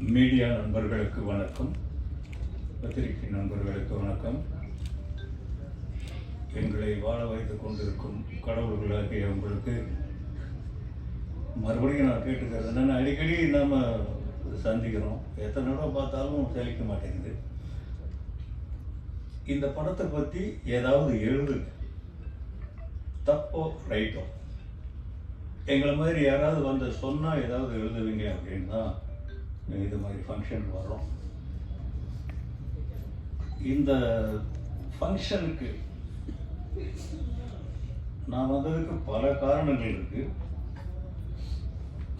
Media நண்பர்களுக்கு வணக்கம். பத்திரிகை நண்பர்களுக்கு வணக்கம். எங்களை வாழ வைத்துக் கொண்டிருக்கும் கடவுள்களாகிய உங்களுக்கு மறுபடியும் நான் கேட்டுக்கிறேன் என்னென்ன அடிக்கடி நாம் சந்திக்கிறோம். எத்தனை தடவை பார்த்தாலும் செழிக்க மாட்டேங்குது. இந்த படத்தை பற்றி ஏதாவது எழுதுங்க. தப்போ ரைட்டோ. எங்களை மாதிரி யாராவது வந்து சொன்னால் ஏதாவது எழுதுவீங்க அப்படின்னு தான் இது மாதிரி ஃபங்க்ஷன் வரோம். இந்த ஃபங்க்ஷனுக்கு நான் வந்ததுக்கு பல காரணங்கள் இருக்கு.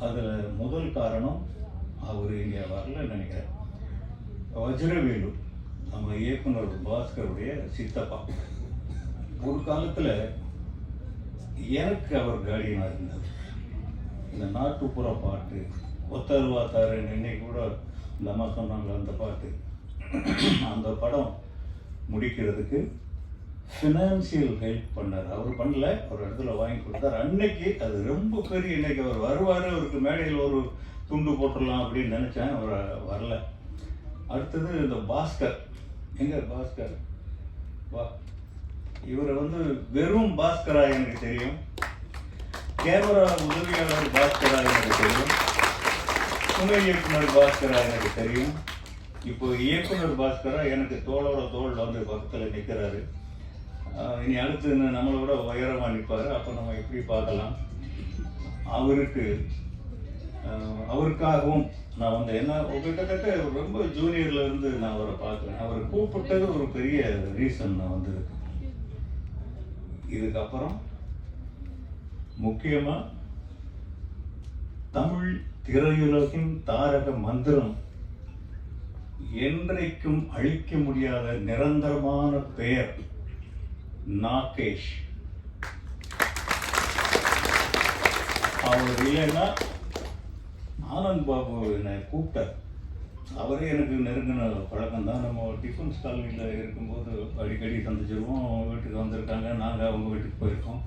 அதில் முதல் காரணம் அவர் இங்கே வரல நினைக்கிறேன். வஜ்ரவேலு நம்ம இயக்குனர் பாஸ்கருடைய சித்தப்பா. ஒரு காலத்தில் எனக்கு அவர் கார்டியனாக இருந்தார். இந்த நாட்டுப்புற பாட்டு ஒத்தருவா தாரன் இன்னைக்கு கூட இந்த அம்மா சொன்னாங்க அந்த பாட்டு. அந்த படம் முடிக்கிறதுக்கு ஃபினான்சியல் ஹெல்ப் பண்ணார். அவர் பண்ணல ஒரு இடத்துல வாங்கி கொடுத்தார். அன்னைக்கு அது ரொம்ப பெரிய இன்னைக்கு அவர் வருவார் அவருக்கு மேடையில் ஒரு துண்டு போட்டுடலாம் அப்படின்னு நினச்சேன் அவர் வரல. அடுத்தது இந்த பாஸ்கர். எங்க பாஸ்கர்? வா. இவரை வந்து வெறும் பாஸ்கரா எனக்கு தெரியும். கேமரா உதவியாளர் பாஸ்கரா எனக்கு தெரியும். துணை இயக்குனர் பாஸ்கரா எனக்கு தெரியும். இப்போ இயக்குனர் பாஸ்கரா எனக்கு தோளோட தோல் வந்து பக்கத்தில் நிற்கிறாரு இனி அடுத்து நம்மளோட உயரமாக நிற்பாரு அப்போ நம்ம எப்படி பார்க்கலாம்? அவருக்கு அவருக்காகவும் நான் வந்து என்ன கிட்டத்தட்ட ரொம்ப ஜூனியர்ல இருந்து நான் அவரை பார்க்குறேன். அவர் கூப்பிட்டது ஒரு பெரிய ரீசன் நான் வந்து இதுக்கப்புறம் முக்கியமாக தமிழ் திரையுலகின் தாரக மந்திரம் என்றைக்கும் அழிக்க முடியாத நிரந்தரமான பெயர் நாகேஷ். அவர் இல்லைன்னா ஆனந்த் பாபு என்னை கூப்பிட்டார். அவரே எனக்கு நெருங்கின பழக்கம் தான் நம்ம டிஃபன்ஸ் காலனியில் இருக்கும்போது அடிக்கடி சந்திச்சிருவோம். அவங்க வீட்டுக்கு வந்திருக்காங்க. நாங்கள் அவங்க வீட்டுக்கு போயிருக்கோம்.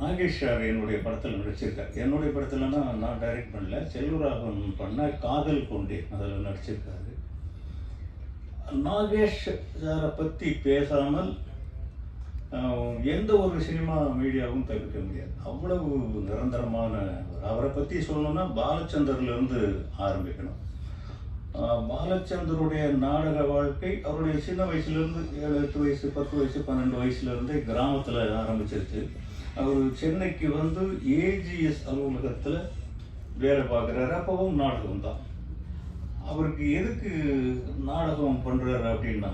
நாகேஷ் சார் என்னுடைய படத்தில் நடிச்சிருக்கார். என்னுடைய படத்துலனா நான் டைரக்ட் பண்ணல. செல்வராகவன் பண்ண காதல் கொண்டே அதில் நடிச்சிருக்காரு. நாகேஷ் சாரை பற்றி பேசாமல் எந்த ஒரு சினிமா மீடியாவும் தவிர்க்க முடியாது. அவ்வளவு நிரந்தரமான அவரை. பற்றி சொல்லணும்னா பாலச்சந்தர்லேருந்து ஆரம்பிக்கணும். பாலச்சந்தருடைய நாடக வாழ்க்கை அவருடைய சின்ன வயசுலேருந்து ஏழு எட்டு வயசு பத்து வயசு பன்னெண்டு வயசுலேருந்தே கிராமத்தில் ஆரம்பிச்சிருச்சு. அவர் சென்னைக்கு வந்து ஏஜிஎஸ் அலுவலகத்தில் வேலை பார்க்குறாரு. அப்பவும் நாடகம் தான். அவருக்கு எதுக்கு நாடகம் பண்ணுறாரு அப்படின்னா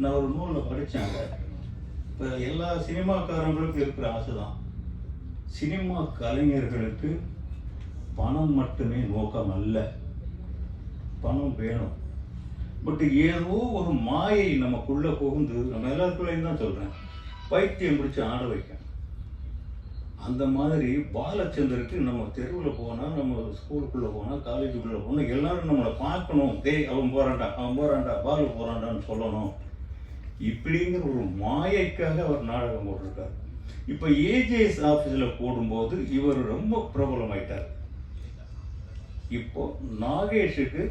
நான் ஒரு நூலில் படித்தாங்க இப்போ எல்லா சினிமாக்காரங்களுக்கும் இருக்கிற ஆசை தான் சினிமா கலைஞர்களுக்கு பணம் மட்டுமே நோக்கம் அல்ல. பணம் வேணும். பட் ஏதோ ஒரு மாயை நமக்குள்ளே புகுந்து நம்ம எல்லாருக்குள்ளேயும் தான் சொல்கிறேன் பைத்தியம் பிடிச்சி ஆட வைக்கும் அந்த மாதிரி பாலச்சந்தருக்கு நம்ம தெருவில் போனால் நம்ம ஸ்கூலுக்குள்ளே போனால் காலேஜுக்குள்ளே போனால் எல்லாரும் நம்மளை பார்க்கணும். டேய் அவன் போகிறான்டா அவன் போகிறான்டா பால் போகிறான்டான்னு சொல்லணும். இப்படிங்கிற ஒரு மாயைக்காக அவர் நாடகம் போட்டிருக்காரு. இப்போ ஏஜேஎஸ் ஆஃபீஸில் போடும்போது இவர் ரொம்ப பிரபலமாயிட்டார். இப்போ நாகேஷுக்கு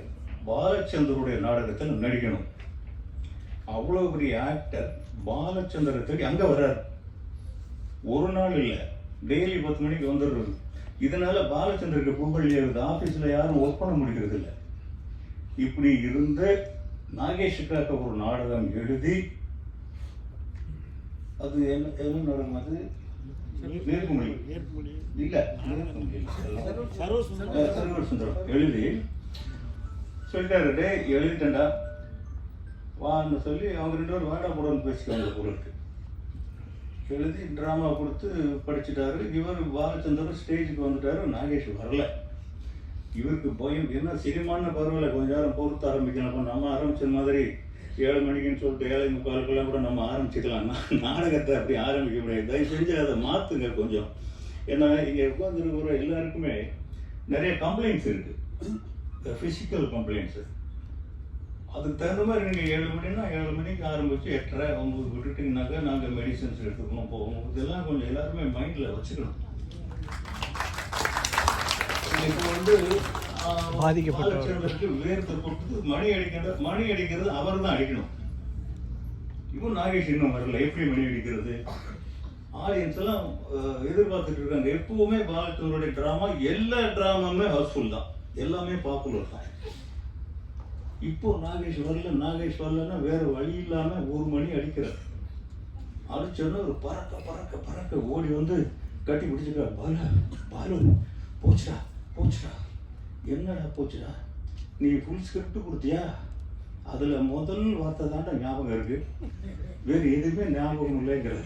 பாலச்சந்தருடைய நாடகத்தில் நடிக்கணும். அவ்வளோ பெரிய ஆக்டர் பாலச்சந்தரை தேடி அங்கே வர்றார். ஒரு நாள் இல்லை. டெய்லி பத்து மணிக்கு வந்துடுறது. இதனால பாலச்சந்தருக்கு புகழ் ஏறுது ஆஃபீஸில் யாரும் ஒர்க் பண்ண முடிகிறது இல்லை. இப்படி இருந்த நாகேஷுக்காக ஒரு நாடகம் எழுதி அது என்ன என்ன நாடகம் அது? நேர்குமொழி இல்ல. சர்வர் சுந்தரம் எழுதி. சொல்லிட்டாரு டே எழுதிட்டேன்டா. வான்னு சொல்லி அவங்க ரெண்டு பேரும் வேடா போடன்னு பேசிக்காங்க பொருளுக்கு எழுதி ட்ராமா கொடுத்து படிச்சுட்டாரு. இவர் பாலச்சந்திரன் ஸ்டேஜுக்கு வந்துட்டாரு. நாகேஷ் வரல. இவருக்கு பயம். என்ன சினிமான்னு பரவாயில்ல. கொஞ்ச நேரம் பொறுத்து ஆரம்பிக்கலாம். அப்போ நம்ம ஆரம்பிச்ச மாதிரி ஏழு மணிக்குன்னு சொல்லிட்டு ஏழை முக்காலுக்கெல்லாம் கூட நம்ம ஆரம்பிச்சுக்கலாம். நாடகத்தை அப்படி ஆரம்பிக்க முடியாது. தயவு செஞ்சு அதை மாற்றுங்க கொஞ்சம். ஏன்னா இங்கே உட்காந்துருக்கிற எல்லாருக்குமே நிறைய கம்ப்ளைண்ட்ஸ் இருக்குது ஃபிசிக்கல் கம்ப்ளைண்ட்ஸு அதுக்கு தகுந்த மாதிரி நீங்கள் ஏழு மணினா ஏழு மணிக்கு ஆரம்பித்து எட்டரை ஒம்பது விட்டுட்டிங்கனாக்கா நாங்கள் மெடிசன்ஸ் எடுத்துக்கணும் போகணும். இதெல்லாம் கொஞ்சம் எல்லாருமே மைண்டில் வச்சுக்கணும். இப்போ வந்து பாதிக்கப்பட்டவர். பாலச்சந்தருக்கு வேர்த்து கொட்டு மணி அடிக்கிற மணி அடிக்கிறது அவர் தான் அடிக்கணும். இவன் நாகேஷ் இன்னும் வரல. எப்படி மணி அடிக்கிறது? ஆடியன்ஸ் எல்லாம் எதிர்பார்த்துட்டு இருக்காங்க. எப்பவுமே பாலச்சந்தருடைய டிராமா எல்லா டிராமாவுமே ஹவுஸ்ஃபுல் தான். எல்லாமே பாப்புலர் தான். இப்போ நாகேஷ் வரல நாகேஷ் வரலன்னா வழி இல்லாமல் ஒரு மணி அடிக்கிறார். அடிச்சோன்னா ஒரு பறக்க பறக்க பறக்க ஓடி வந்து கட்டி பிடிச்சிருக்கா பாலு பாலு போச்சுடா போச்சுடா. என்னடா போச்சுடா? நீ ஃபுல் ஸ்கிரிப்ட் கொடுத்தியா? அதில் முதல் வார்த்தை தாண்டா ஞாபகம் இருக்குது வேறு எதுவுமே ஞாபகம் இல்லைங்கிறது